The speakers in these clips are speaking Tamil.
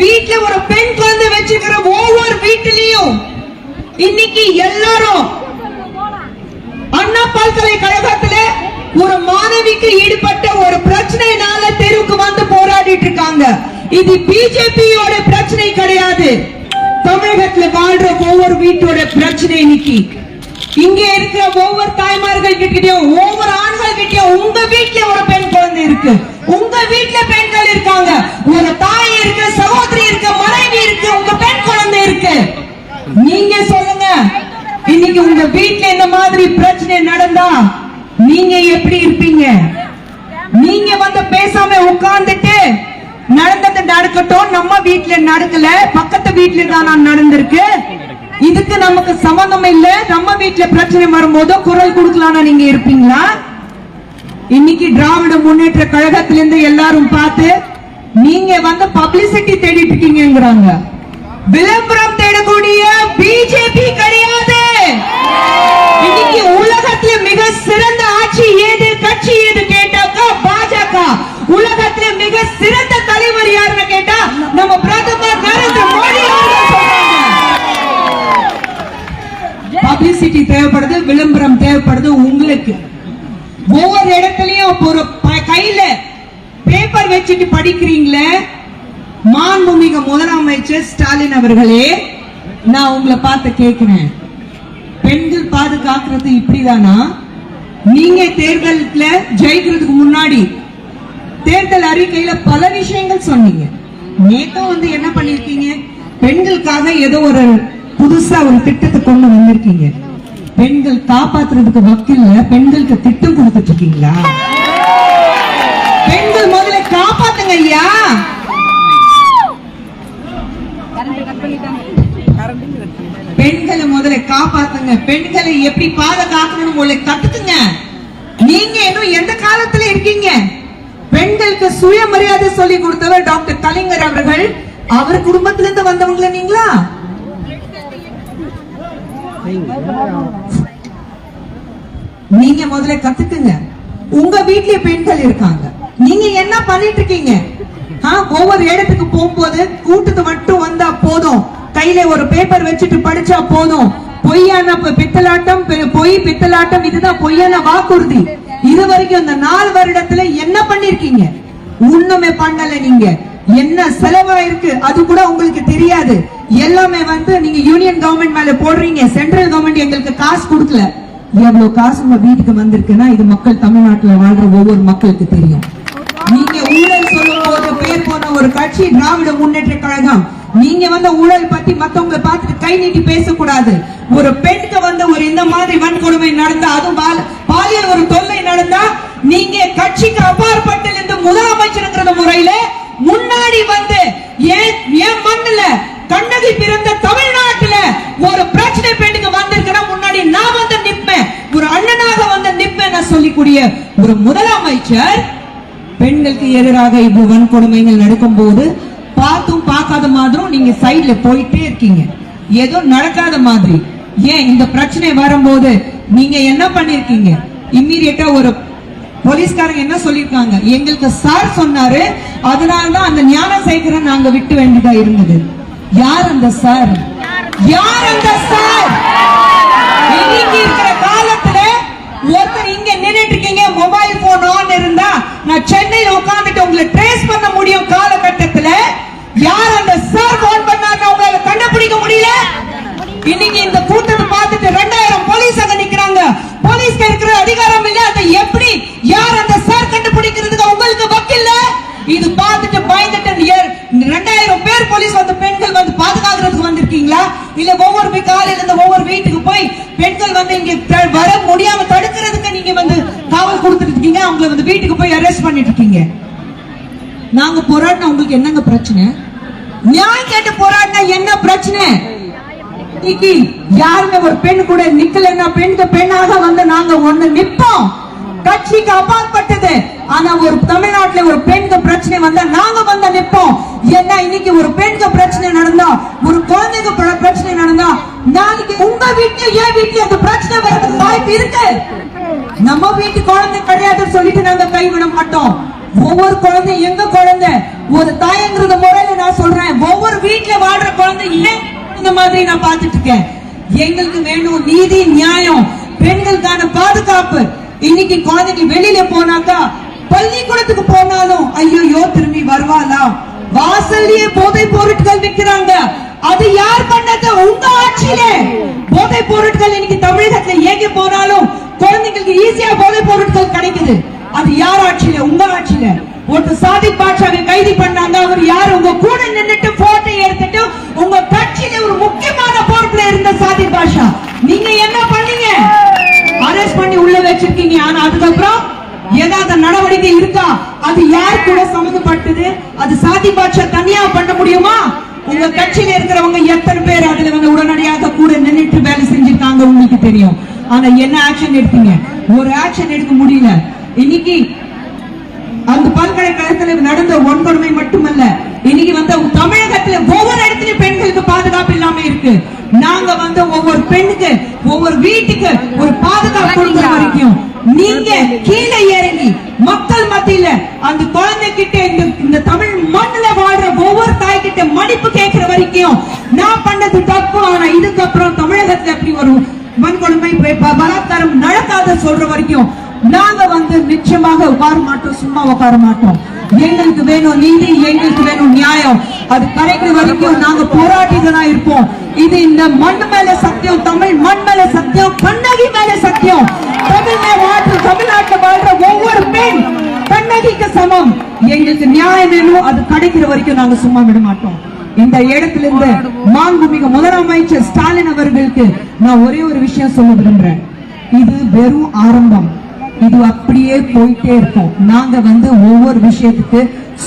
தாய்மார்கள் வீட்ல ஒரு பெண் குழந்தை வச்சிருக்கிற ஒவ்வொரு வீட்டிலையும் இன்னைக்கு எல்லாரும் அண்ணா பல்கலைக்கழகத்துல ஒரு மாணவிக்கு ஈடுபட்ட ஒரு பிரச்சனைனால தெருவுக்கு வந்து போராடிட்டு இருக்காங்க. இது பிஜேபியோட பிரச்சனை கிடையாது. தமிழகத்துல வாழ்ற ஒவ்வொரு வீட்டோட பிரச்சனை இன்னைக்கு. இங்க இருக்கிற ஒவ்வொரு தாய்மார்கள் கிட்டயும் ஒவ்வொரு ஆண்கள் கிட்டயும் உங்க வீட்டுல ஒரு பெண் குழந்தை இருக்கு உங்க வீட்ல பெண்கள் இருக்காங்க ஒரு தாய் இருக்கு சகோதரி இருக்கு மனைவி இருக்கு உங்க பெண் குழந்தை இருக்கு நீங்க சொல்லுங்க இன்னைக்கு உங்க வீட்ல இந்த மாதிரி பிரச்சனை நடந்தா நீங்க எப்படி இருப்பீங்க? நீங்க வந்து பேசாம உட்கார்ந்துட்டு நடந்தது நடக்கட்டும் நம்ம வீட்டுல நடக்கல பக்கத்து வீட்டுல தான் நான் நடந்திருக்கு. இதுக்கு நமக்கு சம்பந்தம் இல்ல. நம்ம வீட்டுல பிரச்சனை வரும்போது குரல் கொடுக்கலாம்னு நீங்க இருப்பீங்களா? இன்னைக்கு திராவிட முன்னேற்ற கழகத்திலிருந்து எல்லாரும் பார்த்து நீங்க வந்து பப்ளிசிட்டி தேடிட்டு இருக்கீங்கிறாங்க விளம்பரம் தேடக்கூடிய பிஜேபி கிடையாது. இன்னைக்கு உலகத்துல மிக சிறந்த ஆட்சி ஏது கட்சி ஏது கேட்டாக்கா பாஜக. உலகத்துல மிக சிறந்த தலைவர் யாருன்னு கேட்டா நம்ம பிரதமர் நரேந்திர மோடி பப்ளிசிட்டி தேவைப்படுது விளம்பரம் தேவைப்படுது உங்களுக்கு. ஒவ்வொரு இடத்துலயும் ஒரு கையில பேப்பர் வச்சுட்டு படிக்கிறீங்களே? மாண்புமிகு முதலமைச்சர் ஸ்டாலின் அவர்களே நான் உங்களை பார்த்து கேட்கிறேன் பாதுகாக்கிறது இப்படிதானா? நீங்க தேர்தல்ல ஜெயிக்கிறதுக்கு முன்னாடி தேர்தல் அறிக்கையில பல விஷயங்கள் சொன்னீங்க. நேத்தும் வந்து என்ன பண்ணிருக்கீங்க? பெண்களுக்காக ஏதோ ஒரு புதுசா ஒரு திட்டத்தை கொண்டு வந்திருக்கீங்க. பெண்கள் காப்பாத்துறதுக்கு வக்கில்ல பெண்களுக்கு திட்டம் கொடுத்துட்டு இருக்கீங்களா? பெண்கள் முதல்ல காப்பாத்துங்க ஐயா. பாருங்க பெண்களை எப்படி பாதுகாக்கணும் உங்களை கத்துக்குங்க நீங்க இன்னும் எந்த காலத்துல இருக்கீங்க? பெண்களுக்கு சுயமரியாதை சொல்லி கொடுத்தவர் டாக்டர் கலைஞர் அவர்கள். அவர் குடும்பத்திலிருந்து வந்தவங்கள நீங்களா? நீங்க முதல்ல கத்துக்குங்க. உங்க வீட்லயே பெண்கள் இருக்காங்க. நீங்க என்ன பண்ணிட்டு இருக்கீங்க? ஒவ்வொரு இடத்துக்கு போகும்போது கூட்டத்து மட்டும் வந்தா போதும். கையில ஒரு பேப்பர் வச்சுட்டு படிச்சா போதும். பொய்யான பித்தலாட்டம் பொய் பித்தலாட்டம் இதுதான் பொய்யான வாக்குறுதி. இது வரைக்கும் இந்த நாலு வருடத்துல என்ன பண்ணிருக்கீங்க? ஒண்ணுமே பண்ணல நீங்க. என்ன செலவாயிருக்கு? அது கூட உங்களுக்கு தெரியாது. எல்லாமே வந்து நீங்க யூனியன் கவர்மெண்ட் மேல போடுறீங்க. சென்ட்ரல் கவர்மெண்ட் எங்களுக்கு காசு கொடுக்கல. எவ்வளவு காசு உங்க வீட்டுக்கு வந்திருக்குன்னா இது மக்கள் தமிழ்நாட்டுல வாழ்ற ஒவ்வொரு மக்களுக்கு தெரியும். நீங்க ஊழல் சொல்லும் போது பேர் போன ஒரு கட்சி திராவிட முன்னேற்ற கழகம். நீங்க வந்து ஊழல் பத்தி மத்தவங்க பார்த்து கை நீட்டி பேசக்கூடாது. ஒரு பெண்ணுக்கு வந்து ஒரு இந்த மாதிரி வன்கொடுமை நடந்தா அதுவும் பால்- பாலியல் ஒரு தொல்லை நடந்தா நீங்க கட்சிக்கு அப்பாற்பட்டு இருந்து முதலமைச்சருங்கிற முறையில முன்னாடி வந்து ஏன் ஏன் மண்ணுல கண்ணகி பிறந்த தமிழ்நாட்டுல ஒரு பிரச்சனை பெண்ணுக்கு வந்திருக்கிற முன்னாடி நான் வந்து நிப்பேன். ஒரு அண்ணனாக வந்து நிப்பேன் நான் சொல்லிக்கூடிய ஒரு முதலமைச்சர் பெண்களுக்கு எதிராக இவ்வளவு வன்கொடுமைகள் நடக்கும் போது பார்த்தும் பார்க்காத மாதிரும் நீங்க சைட்ல போயிட்டே இருக்கீங்க. ஏதோ நடக்காத மாதிரி. ஏன் இந்த பிரச்சனை வரும்போது நீங்க என்ன பண்ணிருக்கீங்க? இம்மீடியட்டா ஒரு போலீஸ்காரங்க என்ன சொல்லிருக்காங்க? எங்களுக்கு சார் சொன்னாரு. அதனாலதான் அந்த ஞான சேகரம் நாங்க விட்டு வேண்டியதா இருந்தது. யார் அந்த சார் யார் அந்த சார் இன்னைக்கு இருக்கிற காலத்துல ஒருத்தர் இங்க நின்னுட்டு இருக்கீங்க மொபைல் போன் ஆன் இருந்தா நான் சென்னையில் உட்கார்ந்துட்டு உங்களை ட்ரேஸ் பண்ண முடியும் காலகட்டத்தில். யார் அந்த சார் போன் பண்ணாருன்னு உங்களால கண்டுபிடிக்க முடியல. இன்னைக்கு இந்த கூட்டத்தை பார்த்துட்டு ரெண்டாயிரம் போலீஸ் அங்க நிக்கிறாங்க. போலீஸ்க்கு இருக்கிற அதிகாரம் இல்ல. அதை எப்படி யார் அந்த சார் கண்டுபிடிக்கிறதுக்கு உங்களுக்கு வக்கில்ல? இது பார்த்துட்டு பயந்துட்டு ரெண்டாயிரம் பேர் போலீஸ் வந்து பெண்கள் வந்து பாதுகாக்கிறதுக்கு வந்திருக்கீங்களா? இல்ல ஒவ்வொரு வீ- காலையில இருந்து ஒவ்வொரு வீட்டுக்கு போய் பெண்கள் வந்து இங்க த- வர முடியாம தடுக்கிறதுக்கு நீங்க வந்து காவல் கொடுத்துட்டு இருக்கீங்க. அவங்களை வந்து வீட்டுக்கு போய் அரெஸ்ட் பண்ணிட்டு இருக்கீங்க. நாங்க போராடினா உங்களுக்கு என்னங்க பிரச்சனை? நியாயம் கேட்டு போராடினா என்ன பிரச்சனை? இன்னைக்கு யாருமே ஒரு பெண் கூட நிக்கலன்னா பெண்ணுக்கு பெண்ணாக வந்து நாங்க ஒண்ணு நிப்போம். கட்சிக்கு அப்பாற்பட்டது. ஆனா ஒரு தமிழ்நாட்டுல ஒரு பெண்க்கு பிரச்சனை வந்தா நாங்க வந்து நிப்போம். ஏன்னா இன்னைக்கு ஒரு பெண்க்கு பிரச்சனை நடந்தா ஒரு குழந்தைக்கு பிரச்சனை நடந்தா நாளைக்கு உங்க வீட்டுல என் வீட்டுல அந்த பிரச்சனை வர்றதுக்கு வாய்ப்பு இருக்கு. நம்ம வீட்டு குழந்தை கிடையாதுன்னு சொல்லிட்டு நாங்க கைவிட மாட்டோம். ஒவ்வொரு குழந்தை எங்க குழந்தை? ஒரு தாயங்கிறத முறையில நான் சொல்றேன். ஒவ்வொரு வீட்டுல வாழ்ற குழந்தை ஏன் இந்த மாதிரி நான் பார்த்துட்டு இருக்கேன். எங்களுக்கு வேணும் நீதி நியாயம். பெண்களுக்கான பாதுகாப்பு. இன்னைக்கு குழந்தைங்க வெளியில போனாக்கா பள்ளிக்கூடத்துக்கு போனாலும் ஐயோ திரும்பி வருவாளா? வாசல்லயே போதை பொருட்கள் விற்கிறாங்க. அது யார் பண்ணது? உங்க ஆட்சியிலே. போதை பொருட்கள் இன்னைக்கு தமிழகத்துல ஏங்க போனாலும் குழந்தைங்களுக்கு ஈஸியா போதை பொருட்கள் கிடைக்குது. அது யார் ஆட்சியில? உங்க ஆட்சியில. ஒரு சாதி பாட்சாவை கைது பண்ணாங்க. அவர் யார்? உங்க கூட நின்னுட்டு போட்டோ எடுத்துட்டு உங்க கட்சியில ஒரு முக்கியமான பொறுப்புல இருந்த சாதி பாஷா நீங்க என்ன பண்ணீங்க? அரெஸ்ட் பண்ணி உள்ள வச்சிருக்கீங்க. ஆனா அதுக்கப்புறம் ஏதாவது நடவடிக்கை இருக்கா? அது யார் கூட சம்மந்தப்பட்டது? அது சாதி பாட்சா தனியா பண்ண முடியுமா? உங்க கட்சியில இருக்கிறவங்க எத்தனை பேர் அதுல வந்து உடனடியாக கூட நின்றுட்டு வேலை செஞ்சிருக்காங்க? உங்களுக்கு தெரியும். ஆனா என்ன ஆக்ஷன் எடுத்தீங்க? ஒரு ஆக்ஷன் எடுக்க முடியல. இன்னைக்கு அந்த பல்கலைக்கழகத்துல நடந்த வன்கொடுமை மட்டுமல்ல இன்னைக்கு வந்து தமிழகத்துல ஒவ்வொரு இடத்துலயும் பெண்களுக்கு பாதுகாப்பு இல்லாம இருக்கு. நாங்க வந்து ஒவ்வொரு பெண்ணுக்கு ஒவ்வொரு வீட்டுக்கு ஒரு பாதுகாப்பு கொடுக்குற வரைக்கும் நீங்க கீழே இறங்கி மக்கள் மத்தியில அந்த குழந்தை கிட்ட இந்த இந்த தமிழ் மண்ணுல வாழ்ற ஒவ்வொரு தாய் கிட்ட மன்னிப்பு கேட்கிற வரைக்கும் நான் பண்ணது தப்பு. ஆனா இதுக்கப்புறம் தமிழகத்துல எப்படி ஒரு வன்கொடுமை பலாத்காரம் நடக்காத சொல்ற வரைக்கும் நாங்க வந்து நிச்சயமாக உட்கார மாட்டோம் சும்மா உட்கார மாட்டோம். எங்களுக்கு வேணும் நீதி எங்களுக்கு வேணும் நியாயம். அது கிடைக்கிற வரைக்கும் நாங்க போராட்டிகளா இருப்போம். இது இந்த மண் மேல சத்தியம் தமிழ் மண் மேல சத்தியம் கண்ணகி மேல சத்தியம். தமிழ்ல வாழ்ற வாழ்ற ஒவ்வொரு பெண் கண்ணகிக்கு சமம். எங்களுக்கு நியாயம் வேணும் அது கிடைக்கிற வரைக்கும் நாங்க சும்மா விட மாட்டோம். இந்த இடத்துல இருந்து மாண்புமிகு முதலமைச்சர் ஸ்டாலின் அவர்களுக்கு நான் ஒரே ஒரு விஷயம் சொல்ல விரும்புறேன். இது வெறும் ஆரம்பம். இது அப்படியே போயிட்டே இருக்கும். நாங்க வந்து ஒவ்வொரு விஷயத்துக்கு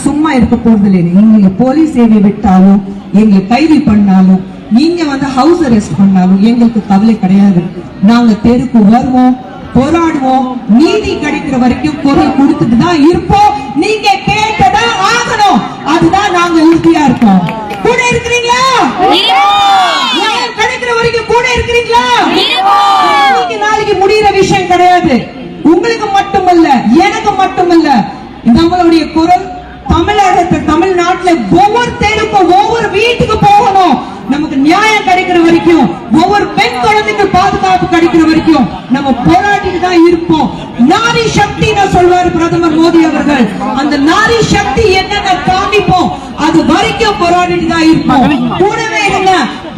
சும்மா இருக்க போறது இல்லை நீங்க போலீஸ் சேவை விட்டாலும் எங்களை கைது பண்ணாலும் நீங்க வந்து ஹவுஸ் அரெஸ்ட் பண்ணாலும் எங்களுக்கு கவலை கிடையாது. நாங்க தெருக்கு வருவோம் போராடுவோம். நீதி கிடைக்கிற வரைக்கும் குரல் கொடுத்துட்டு தான் இருப்போம். நீங்க கேட்டதான் ஆகணும். அதுதான் நாங்க உறுதியா இருக்கோம். கூட இருக்கிறீங்களா நியாயம் கிடைக்கிற வரைக்கும் கூட இருக்கிறீங்களா இன்னைக்கு நாளைக்கு முடியிற விஷயம் கிடையாது உங்களுக்கு மட்டுமல்ல எனக்கு மட்டுமல்ல நம்மளுடைய குரல் தமிழகத்தை தமிழ்நாட்டுல ஒவ்வொரு தெருக்கும் ஒவ்வொரு வீட்டுக்கு போகணும் நமக்கு நியாயம் கிடைக்கிற வரைக்கும் ஒவ்வொரு பெண் குழந்தைக்கு பாதுகாப்பு கிடைக்கிற வரைக்கும் நம்ம போராட்டிட்டு தான் இருப்போம். நாரி சக்தி நான் சொல்வாரு பிரதமர் மோடி அவர்கள். அந்த நாரி சக்தி என்னென்ன காமிப்போம் அது வரைக்கும் போராடிட்டு தான் இருப்போம். கூடவே இருங்க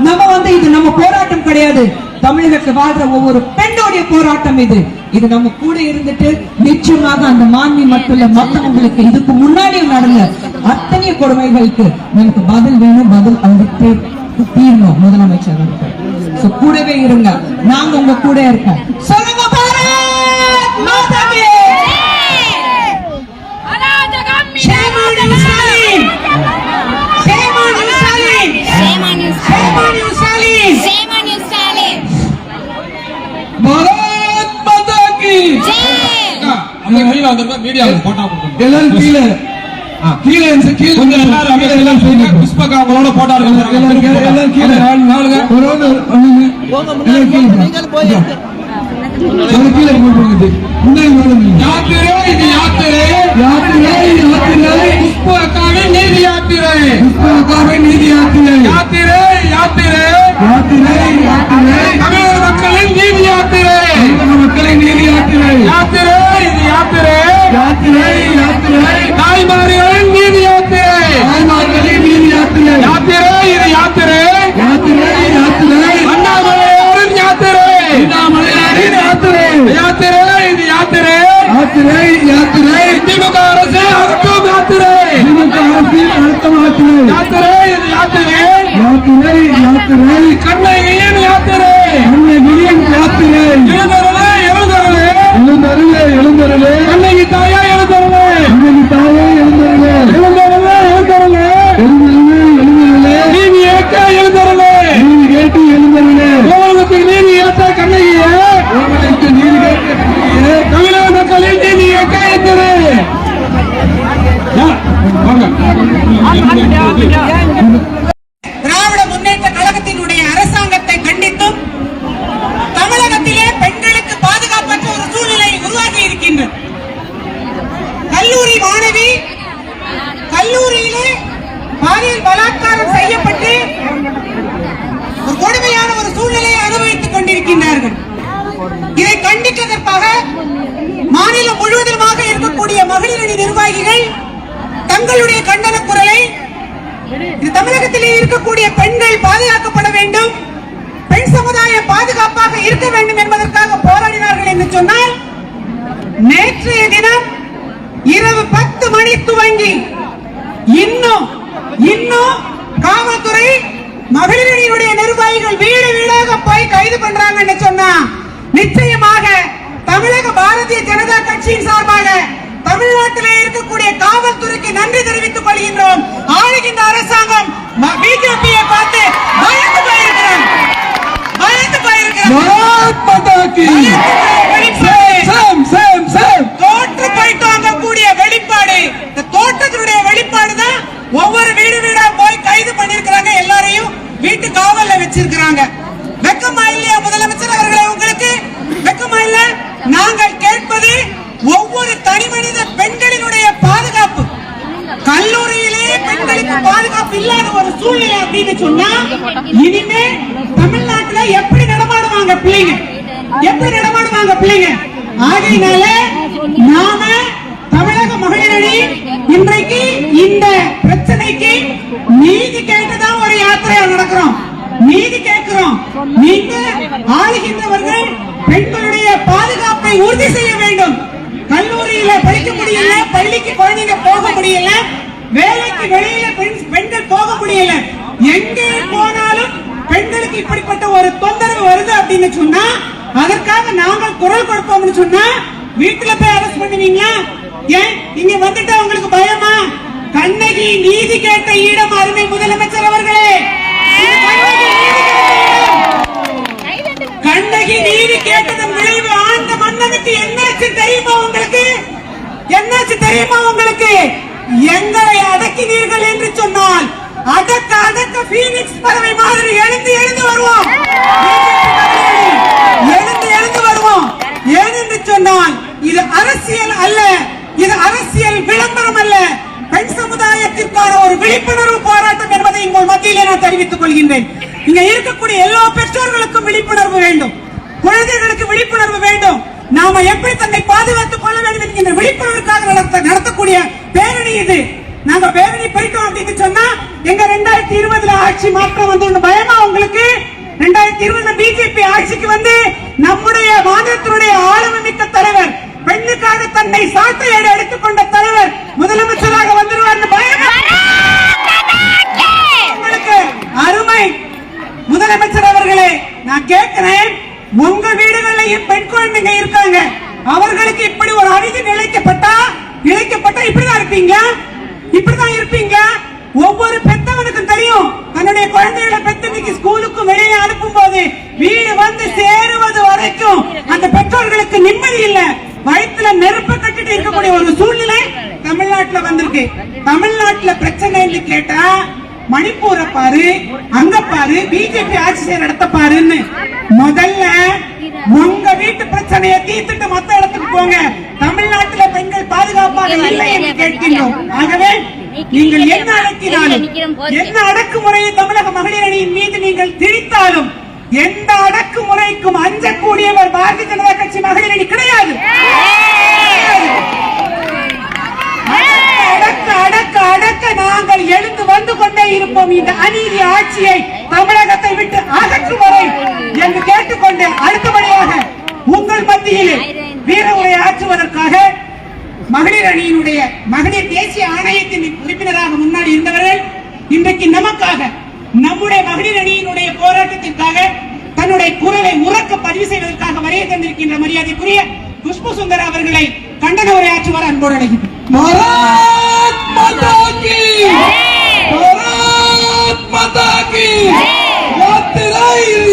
நம்ம வந்து இது நம்ம போராட்டம் கிடையாது. தமிழகத்தில் வாழ்ற ஒவ்வொரு பெண்ணுடைய போராட்டம் இது. இது நம்ம கூட இருந்துட்டு நிச்சயமாக அந்த மாண்பி மட்டும் இல்ல மத்தவங்களுக்கு இதுக்கு முன்னாடியும் நடந்த அத்தனை கொடுமைகளுக்கு நமக்கு பதில் வேணும் பதில் அவங்க தீரணும் முதலமைச்சர் அவர்கள் So, கூடவே இருங்க. நாங்க உங்க கூட இருக்கோம். சொல்லுங்க எல்லாரும் கீழே. கீழே இருந்து கீழே கொஞ்சம் எல்லாரும் அப்படியே எல்லாம் செய்யுங்க. புஷ்பகா அவங்களோட போட்டா எடுக்க எல்லாம் கீழே, எல்லாம் கீழே நாலு நாளுங்க ஒரு round பண்ணுங்க. எல்லாம் கீழே போங்க. எல்லாம் கீழே போட்டுருங்க. முன்னாடி வாங்க. யாத்திரை இது யாத்திரை யாத்திரை, யாத்திரை, புஷ்பகாவின் நீதி யாத்திரை புஷ்பகாவை நீதி யாத்திரை. யாத்திரை யாத்திரை யாத்திரை, யாத்திரை, தமிழக மக்களின் நீதி யாத்திரை தமிழக மக்களின் நீதி யாத்திரை. யாத்திரை இது யாத்திரை யாத்திரை, யாத்திரை, தாய்மார்களின் யாத்திரை, திமுக அரசு அகற்றும் யாத்திரை. திமுக அரசின் அழுத்தம் யாத்திரை. யாத்திரை யாத்திரை. யாத்திரை, கண்ணகியின் யாத்திரை. கண்ணகியின் யாத்திரை. எழுந்தருளே எழுந்தருளே. எழுந்தருளே, எழுந்தருளே, கண்ணகி தாயா எழுந்தருளே கண்ணகி தாயே எழுந்தருளே. எழுந்தருளே எழுந்தருளே எழுந்தருளே, எழுந்தருளே, நீதி ஏற்க எழுந்தருளே நீதி கேட்டு எழுந்தருளே. உலகத்துக்கு நீதி ஏற்ற கண்ணகியே உங்களுக்கு நீதி கேட்டு கண்ணகியே. தமிழக மக்களின் நீதி ஏற்க எந்திரே வாங்க திராவிட முன்னேற்ற கழகத்தினுடைய அரசாங்க இருக்கக்கூடிய மகளிர் அணி நிர்வாகிகள் தங்களுடைய கண்டன குரலை இது தமிழகத்திலே இருக்கக்கூடிய பெண்கள் பாதுகாக்கப்பட வேண்டும். பெண் சமுதாயம் பாதுகாப்பாக இருக்க வேண்டும் என்பதற்காக போராடினார்கள் என்று சொன்னால் நேற்றைய தினம் இரவு பத்து மணி துவங்கி இன்னும் இன்னும் காவல்துறை மகளிரணியினுடைய நிர்வாகிகள் வீடு வீடாக போய் கைது பண்றாங்கன்னு சொன்னா நிச்சயமாக தமிழக பாரதிய ஜனதா கட்சியின் சார்பாக தமிழ்நாட்டிலே இருக்கக்கூடிய காவல்துறைக்கு நன்றி தெரிவித்துக் கொள்கின்றோம். ஆளுகின்ற அரசாங்கம் பிஜேபியை பார்த்து பயந்து போயிருக்கிறார் பயந்து சேம் தோற்று போயிட்டு வாங்கக்கூடிய வெளிப்பாடு. இந்த தோற்றத்தினுடைய வெளிப்பாடு தான் ஒவ்வொரு வீடு வீடா போய் கைது பண்ணிருக்கிறாங்க எல்லாரையும் வீட்டு காவல்ல வச்சிருக்கிறாங்க. வெக்கமா இல்லையா முதலமைச்சர் அவர்களே உங்களுக்கு? வெக்கமா இல்ல? நாங்கள் கேட்பது ஒவ்வொரு தனி மனித பெண்களினுடைய பாதுகாப்பு. கல்லூரியிலே பெண்களுக்கு பாதுகாப்பு இல்லாத ஒரு சூழ்நிலை அப்படின்னு சொன்னா இனிமே தமிழ்நாட்டுல எப்படி நடமாடுவாங்க பிள்ளைங்க? எப்படி நடமாடுவாங்க பிள்ளைங்க? ஆகையினால நாம தமிழக மகளிர் அணி இன்றைக்கு இந்த பிரச்சனைக்கு நீதி கேட்டுதான் ஒரு யாத்திரையா நடக்கிறோம். நீதி கேட்கிறோம். நீங்க ஆளுகின்றவர்கள் பெண்களுடைய பாதுகாப்பை உறுதி செய்ய வேண்டும். கல்லூரியில படிக்க முடியல பள்ளிக்கு குழந்தைங்க போக முடியல வேலைக்கு வெளியில பெண்- பெண்கள் போக முடியல. எங்கே போனாலும் பெண்களுக்கு இப்படிப்பட்ட ஒரு தொந்தரவு வருது அப்படின்னு சொன்னா அதற்காக நாங்கள் குரல் கொடுப்போம்னு சொன்னா வீட்டுல போய் அரெஸ்ட் பண்ணுவீங்களா? ஏன்? இங்க வந்துட்டா உங்களுக்கு பயமா? கண்ணகி நீதி கேட்ட ஈடம் அருமை முதலமைச்சர் அவர்களே இது கண்ணகி நீதி கேட்ட இடம். கண்ணகி நீதி கேட்டதன் விளைவு ஆழ்ந்த மன்னனுக்கு என்னாச்சு தெரியுமா உங்களுக்கு? என்னாச்சு தெரியுமா உங்களுக்கு? எங்களை அடக்கினீர்கள் என்று சொன்னால் அடக்க அடக்க பீனிக்ஸ் பறவை மாதிரி எழுந்து எழுந்து வருவோம். எழுந்து எழுந்து வருவோம். ஏனென்று சொன்னால் இது அரசியல் அல்ல. இது அரசியல் விளம்பரம் அல்ல. பெண் சமுதாயத்திற்கான ஒரு விழிப்புணர்வு போராட்டம் என்பதை உங்கள் மத்தியிலே நான் தெரிவித்துக் கொள்கின்றேன். இங்க இருக்கக்கூடிய எல்லா பெற்றோர்களுக்கும் விழிப்புணர்வு வேண்டும். குழந்தைகளுக்கு விழிப்புணர்வு வேண்டும். நாம எப்படி தன்னை பாதுகாத்துக் கொள்ள வேண்டும் என்கின்ற விழிப்புணர்வுக்காக நடத்த நடத்தக்கூடிய பேரணி இது. நாங்க பேரணி போயிட்டோம் அப்படின்னு சொன்னா எங்க ரெண்டாயிரத்தி இருபதுல ஆட்சி மாற்றம் வந்து பயமா உங்களுக்கு? ரெண்டாயிரத்தி இருபதுல பிஜேபி ஆட்சிக்கு வந்து நம்முடைய மாநிலத்தினுடைய ஆளுமை மிக்க தலைவர் பெண்ணுக்காக தன்னை சாட்டையடி எடுத்துக்கொண்ட தலைவர் முதலமைச்சராக வந்துருவார் பயமா? உங்களுக்கு அருமை. முதலமைச்சர் அவர்களே நான் கேட்கிறேன் உங்க வீடுகளிலேயும் பெண் குழந்தைங்க இருக்காங்க அவர்களுக்கு இப்படி ஒரு அநீதி நிலைக்கப்பட்டா நிலைக்கப்பட்டா இப்படிதான் இருப்பீங்க இப்படிதான் இருப்பீங்க ஒவ்வொரு பெத்தவனுக்கும் தெரியும் தன்னுடைய குழந்தைகளை பெத்து இன்னைக்கு ஸ்கூலுக்கும் வெளியே அனுப்பும் போது வீடு வந்து சேருவது வரைக்கும் அந்த பெற்றோர்களுக்கு நிம்மதி இல்ல. வயிற்றுல நெருப்பு கட்டிட்டு இருக்கக்கூடிய ஒரு சூழ்நிலை தமிழ்நாட்டுல வந்திருக்கு. தமிழ்நாட்டுல பிரச்சனைன்னு கேட்டா மணிப்பூரை பாரு அங்க பாரு பிஜேபி ஆட்சி செய்யற இடத்த பாருன்னு. முதல்ல உங்க வீட்டு பிரச்சனையை தீர்த்துட்டு மத்த இடத்துக்கு போங்க. தமிழ்நாட்டுல பெண்கள் பாதுகாப்பாக இல்லை என்று கேட்கின்றோம். ஆகவே நீங்கள் என்ன அடக்கினாலும் என்ன அடக்குமுறையை தமிழக மகளிர் அணியின் மீது நீங்கள் திணித்தாலும் எந்த அடக்குமுறைக்கும் அஞ்சக்கூடியவர் பாரதிய ஜனதா கட்சி மகளிர் அணி கிடையாது. அடக்க அடக்க நாங்கள் எழுந்து வந்து கொண்டே இருப்போம். இந்த அநீதி ஆட்சியை தமிழகத்தை விட்டு அகற்றும் வரை என்று கேட்டுக்கொண்டு அடுத்தபடியாக உங்கள் மத்தியிலே வீர உரை ஆற்றுவதற்காக மகளிர் அணியினுடைய மகளிர் தேசிய ஆணையத்தின் உறுப்பினராக முன்னாடி இருந்தவர்கள் இன்றைக்கு நமக்காக நம்முடைய மகளிர் அணியினுடைய போராட்டத்திற்காக தன்னுடைய குரலை உறக்க பதிவு செய்வதற்காக வரைய தந்திருக்கின்ற மரியாதைக்குரிய புஷ்பசுந்தர் அவர்களை கண்டன உரையாற்றுவார் அன்போடு அழைக்கிறேன். माता की भारत माता की यात्रे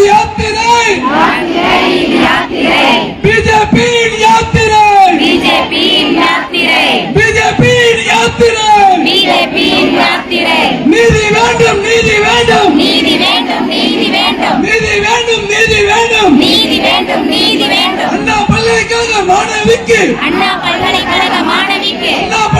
यात्रे बीजेपी यात्रे பிஜேபி யாத்திரை बीजेपी यात्रे பிஜேபி யாத்திரை நீதி வேண்டும் நீதி வேண்டும் நீதி வேண்டும் நீதி வேண்டும் நீதி வேண்டும் நீதி வேண்டும் நீதி வேண்டும் நீதி வேண்டும் அண்ணா பல்கலைக்கழக மாணவிக்கு அண்ணா பல்கலைக்கழக மாணவிக்கு அண்ணா பல்கலைக்கழக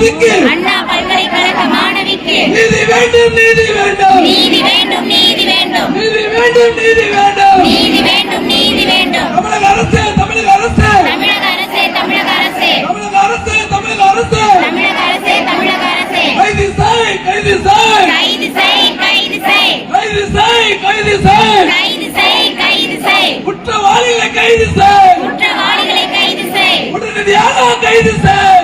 மாணவிக்கு. அண்ணா பல்கலைக்கழக மாணவிக்கு. நீதி வேண்டும் நீதி வேண்டும். நீதி வேண்டும் நீதி வேண்டும். நீதி வேண்டும் நீதி வேண்டும். நீதி வேண்டும் நீதி வேண்டும். தமிழக அரசு தமிழக அரசே. தமிழக அரசே தமிழக அரசே. தமிழக அரசு தமிழக அரசு. தமிழக அரசு தமிழக அரசு. கைது செய் கைது செய். கைது செய் கைது செய். கைது செய் கைது செய். கைது செய் கைது செய். குற்றவாளிகளை கைது செய். குற்றவாளிகளை கைது செய். உடனடியாக கைது செய்.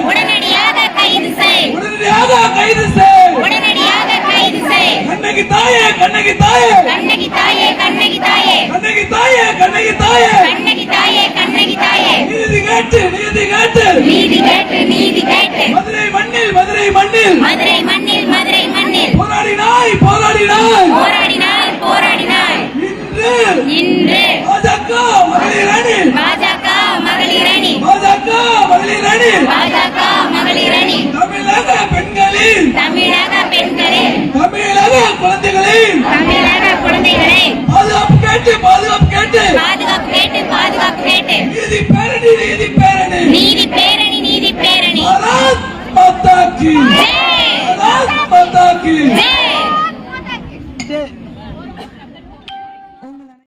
கண்ணகி தாயே கண்ணகி தாயே. கண்ணகி தாயே கண்ணகி தாயே. கண்ணகி தாயே கண்ணகி தாயே. கண்ணகி தாயே கண்ணகி தாயே. நீதி கேட்டு நீதி கேட்டு. நீதி கேட்டு நீதி கேட்டு. மதுரை மண்ணில் மதுரை மண்ணில். மதுரை மண்ணில் மதுரை மண்ணில். போராடினாய் போராடினாய்.